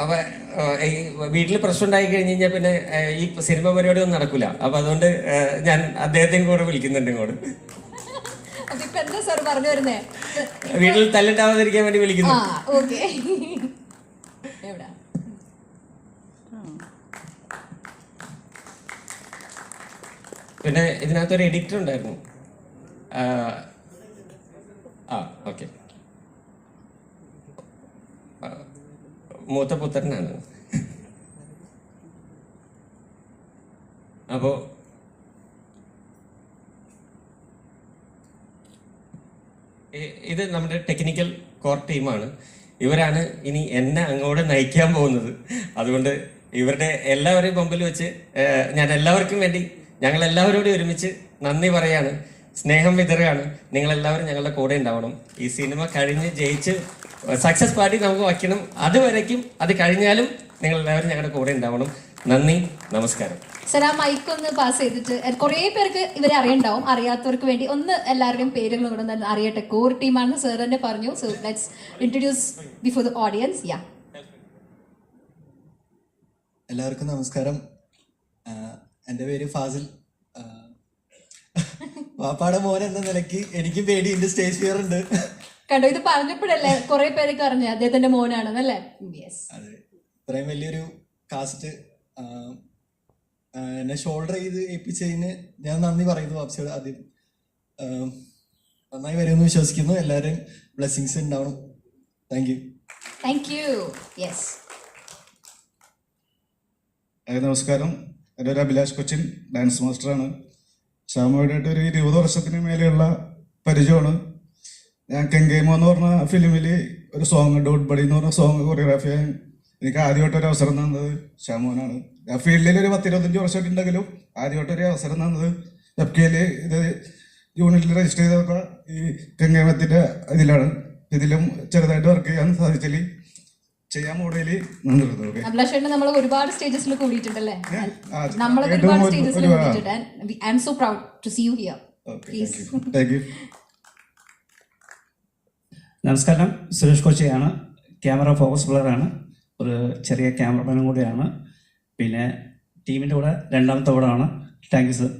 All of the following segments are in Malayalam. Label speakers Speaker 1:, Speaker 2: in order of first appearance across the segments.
Speaker 1: അവ ഈ വീട്ടിൽ പ്രശ്നം ഉണ്ടായി കഴിഞ്ഞ് കഴിഞ്ഞാൽ പിന്നെ ഈ സിനിമ പരിപാടി ഒന്നും നടക്കൂല. അപ്പൊ അതുകൊണ്ട് ഞാൻ അദ്ദേഹത്തെയും കൂടെ വിളിക്കുന്നുണ്ട് ഇങ്ങോട്ട്. വീട്ടിൽ തല്ലിട്ടാവാതിരിക്കാൻ വേണ്ടി വിളിക്കുന്നു. പിന്നെ ഇതിനകത്തൊരു എഡിറ്റർ ഉണ്ടായിരുന്നു. ആ ഓക്കെ. മൂത്ത പുത്രനാണ്. അപ്പോ ഇത് നമ്മുടെ ടെക്നിക്കൽ കോർ ടീമാണ് ഇവരാണ് ഇനി എന്നെ അങ്ങോട്ട് നയിക്കാൻ പോകുന്നത്. അതുകൊണ്ട് ഇവരുടെ എല്ലാവരെയും മുമ്പിൽ വെച്ച് ഞാൻ എല്ലാവർക്കും വേണ്ടി ഞങ്ങൾ എല്ലാവരോടും ഒരുമിച്ച് നന്ദി പറയാണ്. സ്നേഹം വിതറുകയാണ്. നിങ്ങളെല്ലാവരും ഞങ്ങളുടെ കൂടെ ഉണ്ടാവണം. ഈ സിനിമ കഴിഞ്ഞ് ജയിച്ച് സക്സസ് പാർട്ടി നമുക്ക് വയ്ക്കണം. അതുവരയ്ക്കും അത് കഴിഞ്ഞാലും നിങ്ങൾ എല്ലാവരും ഞങ്ങളുടെ കൂടെ ഉണ്ടാവണം. നന്ദി. നമസ്കാരം.
Speaker 2: സർ ആ മൈക്ക് ഒന്ന് പാസ് ചെയ്തിട്ട് കുറേ പേർക്ക് ഇവരെ അറിയണ്ടാവും. അറിയാത്തവർക്ക് വേണ്ടി ഒന്ന് എല്ലാവരുടെയും പേരുകൾ കൂടെ ഒന്ന് അറിയട്ടെ. കോർ ടീമാണ് സർ തന്നെ പറഞ്ഞു. So let's introduce before the audience yeah
Speaker 3: എല്ലാവർക്കും നമസ്കാരം. എന്റെ പേര് ഫാസിൽ. പാപ്പാടെ മോൻ എന്ന നിലയ്ക്ക് എനിക്കും പേടി. എന്റെ സ്റ്റേജ് ഫിയർ ഉണ്ട്.
Speaker 2: കണ്ടോ ഇത് പറഞ്ഞപ്പോഴല്ലേ കുറെ പേരൊക്കെ അറിഞ്ഞു അദ്ദേഹത്തിന്റെ മോനാണെന്നല്ലേ? യെസ്
Speaker 3: അതെ. ഇത്രയും വലിയൊരു കാസ്റ്റ് എന്നെ ഷോൾഡർ ചെയ്ത് ഏൽപ്പിച്ചതിന് ഞാൻ നന്ദി പറയുന്നു വാപ്സിയോട്. ആദ്യം നന്നായി വരുമെന്ന് വിശ്വസിക്കുന്നു. എല്ലാവരും ബ്ലെസ്സിങ്സ് ഉണ്ടാവണം. Thank you
Speaker 2: thank you yes
Speaker 4: നമസ്കാരം. എന്റെ ഒരു അഭിലാഷ് കൊച്ചിൻ ഡാൻസ് മാസ്റ്ററാണ് ശ്യാമയോടായിട്ട് ഒരു ഇരുപത് വർഷത്തിന് മേലെയുള്ള പരിചയമാണ്. ഞാൻ കെങ്കേമോ എന്ന് പറഞ്ഞ ഫിലിമിൽ ഒരു സോങ് ഡോട്ട് ബഡി എന്ന് പറഞ്ഞ സോങ് കൊറിയോഗ്രാഫി ചെയ്യാൻ എനിക്ക് ആദ്യമായിട്ട് ഒരു അവസരം തന്നത് ഷാമോനാണ്. ഞാൻ ഫീൽഡിൽ ഒരു പത്തിരുപത്തഞ്ച് വർഷമായിട്ടുണ്ടെങ്കിലും ആദ്യമായിട്ട് ഒരു അവസരം തന്നത് എഫ് കെയിൽ ഇത് യൂണിറ്റിൽ രജിസ്റ്റർ ചെയ്തപ്പോൾ ഈ കെങ്കേമത്തിന്റെ ഇതിലാണ്. ഇതിലും ചെറുതായിട്ട് വർക്ക് ചെയ്യാൻ സാധിച്ചാൽ ചെയ്യാൻ മോഡലിൽ
Speaker 2: അഭിലാഷേട്ടൻ നമ്മൾ ഒരുപാട് സ്റ്റേജസിൽ കൂടിയിട്ടുണ്ടല്ലേ?
Speaker 4: ആ,
Speaker 2: നമ്മളൊക്കെ ഒരുപാട് സ്റ്റേജസിൽ കൂടിയിട്ടുണ്ട്. I am so proud to see you here please
Speaker 4: thank you
Speaker 5: നമസ്കാരം. സുരേഷ് കൊച്ചിയാണ്. ക്യാമറ ഫോക്കസ് പ്ലെയറാണ് ഒരു ചെറിയ ക്യാമറമാനും കൂടിയാണ്. പിന്നെ ടീമിന്റെ കൂടെ രണ്ടാമത്തെ കൂടെയാണ് താങ്ക് യു സർ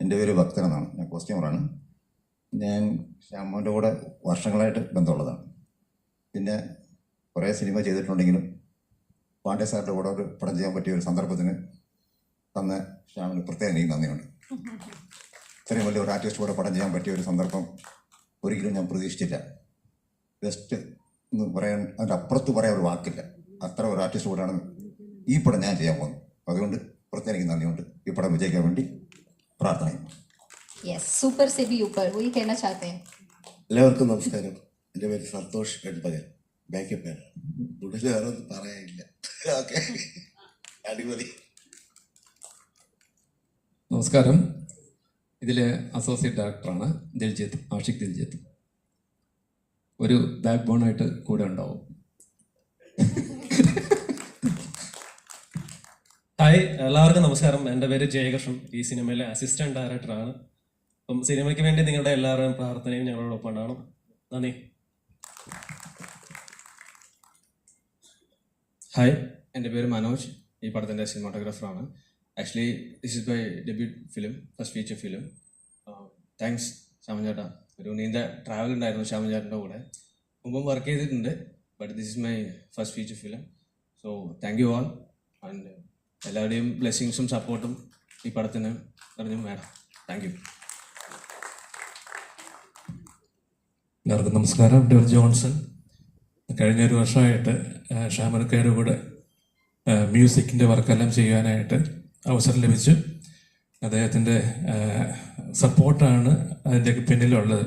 Speaker 6: എന്റെ പേര് ഭക്തൻ എന്നാണ്. ഞാൻ കോസ്റ്റ്യൂമറാണ്. ഞാൻ ശ്യാമോന്റെ കൂടെ വർഷങ്ങളായിട്ട് ബന്ധമുള്ളതാണ്. പിന്നെ കുറേ സിനിമ ചെയ്തിട്ടുണ്ടെങ്കിലും പാണ്ഡ്യ സാറിന്റെ കൂടെ ഒരു പടം ചെയ്യാൻ പറ്റിയ ഒരു സന്ദർഭത്തിന് തന്ന ശ്യാമിന് പ്രത്യേകം എനിക്ക് നന്ദിയുണ്ട് ഇത്രയും വലിയ ഒരു ആർട്ടിസ്റ്റോടെ പടം ചെയ്യാൻ പറ്റിയ ഒരു സന്ദർഭം ഒരിക്കലും ഞാൻ പ്രതീക്ഷിച്ചില്ല. ജസ്റ്റ് എന്ന് പറയാൻ അതിന്റെ അപ്പുറത്ത് പറയാൻ ഒരു വാക്കില്ല. അത്ര ഒരു ആർട്ടിസ്റ്റ് കൂടെയാണ് ഈ പടം ഞാൻ ചെയ്യാൻ പോകുന്നത്. അതുകൊണ്ട് പ്രത്യേകിച്ച് നന്ദിയുണ്ട്. ഈ പടം വിജയിക്കാൻ വേണ്ടി
Speaker 2: പ്രാർത്ഥന സൂപ്പർ
Speaker 7: എല്ലാവർക്കും നമസ്കാരം. എന്റെ പേര് സന്തോഷ് പെൺപകൻ ബാക്കി പേര് ഉടനെ വേറെ ഒന്നും പറയാനില്ല. ഓക്കെ അടിപൊളി.
Speaker 8: നമസ്കാരം. ഇതിൽ അസോസിയേറ്റ് ഡയറക്ടറാണ് ദിൽജിത്ത് ആഷിഖ് ദിൽജിത്ത്. ഒരു ബാക്ക് ബോൺ ആയിട്ട് കൂടെ ഉണ്ടാവും.
Speaker 9: ഹായ് എല്ലാവർക്കും നമസ്കാരം. എന്റെ പേര് ജയകൃഷ്ണൻ. ഈ സിനിമയിലെ അസിസ്റ്റന്റ് ഡയറക്ടറാണ് അപ്പം സിനിമയ്ക്ക് വേണ്ടി നിങ്ങളുടെ എല്ലാവരുടെയും പ്രാർത്ഥനയും ഞങ്ങളോടൊപ്പം ഉണ്ടാവണം. നന്ദി.
Speaker 8: ഹായ് എന്റെ പേര് മനോജ്. ഈ പടത്തിന്റെ സിനിമാട്ടോഗ്രാഫറാണ് actually this is my debut film first feature film thanks Shyaman ചേട്ടാ. ഒരു നീണ്ട ട്രാവൽ ഉണ്ടായിരുന്നു ശ്യാമൻ ചേട്ടന്റെ കൂടെ. മുമ്പും വർക്ക് ചെയ്തിട്ടുണ്ട് but this is my first feature film so thank you all and എല്ലാവരുടെയും ബ്ലെസ്സിങ്സും സപ്പോർട്ടും ഈ പടത്തിന് അറിഞ്ഞും വേണം. താങ്ക് യു
Speaker 10: എല്ലാവർക്കും നമസ്കാരം. ഡോർ ജോൺസൺ. കഴിഞ്ഞ ഒരു വർഷമായിട്ട് ഷാമനക്കയുടെ കൂടെ മ്യൂസിക്കിന്റെ വർക്കെല്ലാം ചെയ്യാനായിട്ട് അവസരം ലഭിച്ചു. അദ്ദേഹത്തിന്റെ സപ്പോർട്ടാണ് അതിന്റെ പിന്നിലുള്ളത്.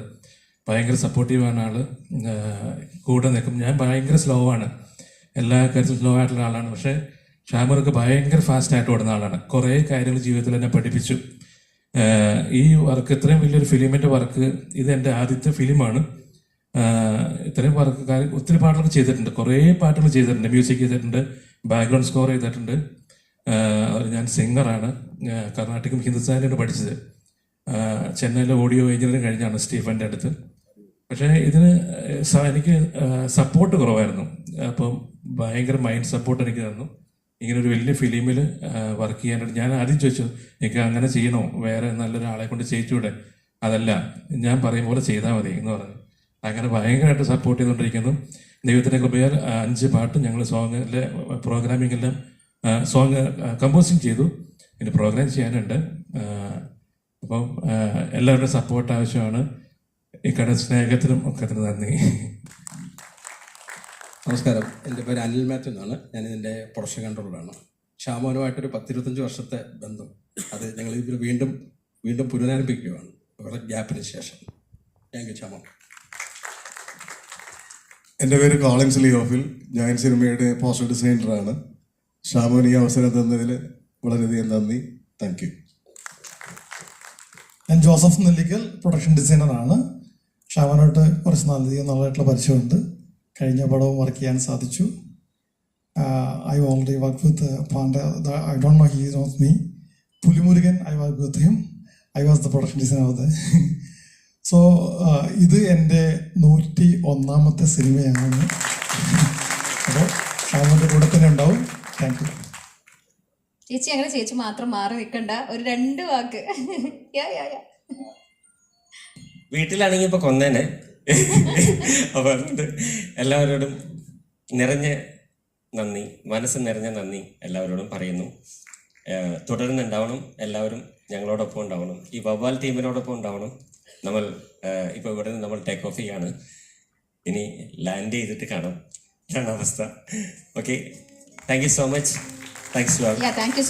Speaker 10: ഭയങ്കര സപ്പോർട്ടീവാണ് ആൾ. ആ, കൂടെ നിൽക്കും. ഞാൻ ഭയങ്കര സ്ലോ ആണ്. എല്ലാ കാര്യത്തിലും സ്ലോ ആയിട്ടുള്ള ആളാണ്. പക്ഷേ ഷാമറൊക്കെ ഭയങ്കര ഫാസ്റ്റായിട്ട് ഓടുന്ന ആളാണ്. കുറേ കാര്യങ്ങൾ ജീവിതത്തിൽ എന്നെ പഠിപ്പിച്ചു. ഈ വർക്ക് ഇത്രയും വലിയൊരു ഫിലിമിന്റെ വർക്ക് ഇത് എന്റെ ആദ്യത്തെ ഫിലിമാണ് ഇത്രയും വർക്ക് ഒത്തിരി പാട്ടുകൾ ചെയ്തിട്ടുണ്ട്. കുറേ പാട്ടുകൾ ചെയ്തിട്ടുണ്ട്. മ്യൂസിക് ചെയ്തിട്ടുണ്ട്. ബാക്ക്ഗ്രൗണ്ട് സ്കോർ ചെയ്തിട്ടുണ്ട്. ഞാൻ സിംഗറാണ്. കർണാട്ടിക്കും ഹിന്ദുസ്ഥാനിയാണ് പഠിച്ചത്. ചെന്നൈയിലെ ഓഡിയോ എഞ്ചിനീയറിംഗ് കഴിഞ്ഞാണ് സ്റ്റീഫന്റെ അടുത്ത്. പക്ഷേ ഇതിന് എനിക്ക് സപ്പോർട്ട് കുറവായിരുന്നു. അപ്പം ഭയങ്കര മൈൻഡ് സപ്പോർട്ട് എനിക്ക് തന്നു. ഇങ്ങനെ ഒരു വലിയ ഫിലിമിൽ വർക്ക് ചെയ്യാനായിട്ട് ഞാൻ ആദ്യം ചോദിച്ചു എനിക്ക് അങ്ങനെ ചെയ്യണോ? വേറെ നല്ലൊരാളെ കൊണ്ട് ചെയ്യിച്ചൂടെ? അതല്ല ഞാൻ പറയും പോലെ ചെയ്താൽ മതി എന്ന് പറഞ്ഞു. അങ്ങനെ ഭയങ്കരമായിട്ട് സപ്പോർട്ട് ചെയ്തുകൊണ്ടിരിക്കുന്നു. ദൈവത്തിന്റെ കൃപയാൽ അഞ്ച് പാട്ട് ഞങ്ങൾ സോങ്ങിലെ പ്രോഗ്രാമിംഗ് എല്ലാം സോങ് കമ്പോസിങ് ചെയ്തു. പിന്നെ പ്രോഗ്രാം ചെയ്യാനുണ്ട്. അപ്പം എല്ലാവരുടെ എല്ലാവരുടെയും സപ്പോർട്ട് ആവശ്യമാണ് ഇക്കടെ സ്നേഹത്തിനും ഒക്കെ നന്ദി.
Speaker 11: നമസ്കാരം. എന്റെ പേര് അനിൽ മാത്യു എന്നാണ്. ഞാൻ ഇതിന്റെ പ്രൊഡക്ഷൻ കൺട്രോളറാണ് ഷാമോനുമായിട്ടൊരു പത്തിരുപത്തഞ്ച് വർഷത്തെ ബന്ധം. അത് ഞങ്ങൾ ഇതിൽ വീണ്ടും വീണ്ടും പുനരാരംഭിക്കുകയാണ്. വളരെ ഗ്യാപ്പിന് ശേഷം. താങ്ക് യു ഷാമോ
Speaker 7: എന്റെ പേര് കോളിൻസ് ലിയോഫിൽ ഞാൻ സിനിമയുടെ പോസ്റ്റർ ഡിസൈനറാണ് ഷാമോൻ ഈ അവസരം തന്നതിൽ വളരെയധികം നന്ദി. താങ്ക് യു
Speaker 12: ഞാൻ ജോസഫ് നെല്ലിക്കൽ പ്രൊഡക്ഷൻ ഡിസൈനറാണ്. ഷാമോനായിട്ട് കുറച്ച് നല്ലധികം നല്ലതായിട്ടുള്ള പരിചയമുണ്ട്. കഴിഞ്ഞ പടവും വർക്ക് ചെയ്യാൻ സാധിച്ചു. I already work with Pande I don't know he knows me Pulimurugan I work with him I was the production designer of the so ഇത് എന്റെ നൂറ്റി ഒന്നാമത്തെ സിനിമയാണ്. അപ്പോൾ ഷാമോന്റെ കൂടെ തന്നെ ഉണ്ടാവും. താങ്ക് യു
Speaker 2: ചേച്ചി അങ്ങനെ ചേച്ചി മാത്രം മാറി നിൽക്കണ്ട ഒരു രണ്ട് വാക്ക്. യാ യാ യാ
Speaker 1: വീട്ടിലാണെങ്കിൽ ഇപ്പൊ കൊന്നേനെ. അപ്പൊ അതുകൊണ്ട് എല്ലാവരോടും നിറഞ്ഞ നന്ദി. മനസ്സ് നിറഞ്ഞ നന്ദി എല്ലാവരോടും പറയുന്നു. തുടരുന്നുണ്ടാവണം. തുടർന്നുണ്ടാവണം എല്ലാവരും ഞങ്ങളോടൊപ്പം ഉണ്ടാവണം. ഈ വവ്വാൽ ടീമിനോടൊപ്പം ഉണ്ടാവണം. നമ്മൾ ഇപ്പൊ ഇവിടെ നിന്ന് നമ്മൾ ടേക്ക് ഓഫ് ചെയ്യാണ്. ഇനി ലാൻഡ് ചെയ്തിട്ട് കാണാം. ഇതാണ് അവസ്ഥ. Okay Thank you so much. Thanks to. Yeah,
Speaker 2: thank you so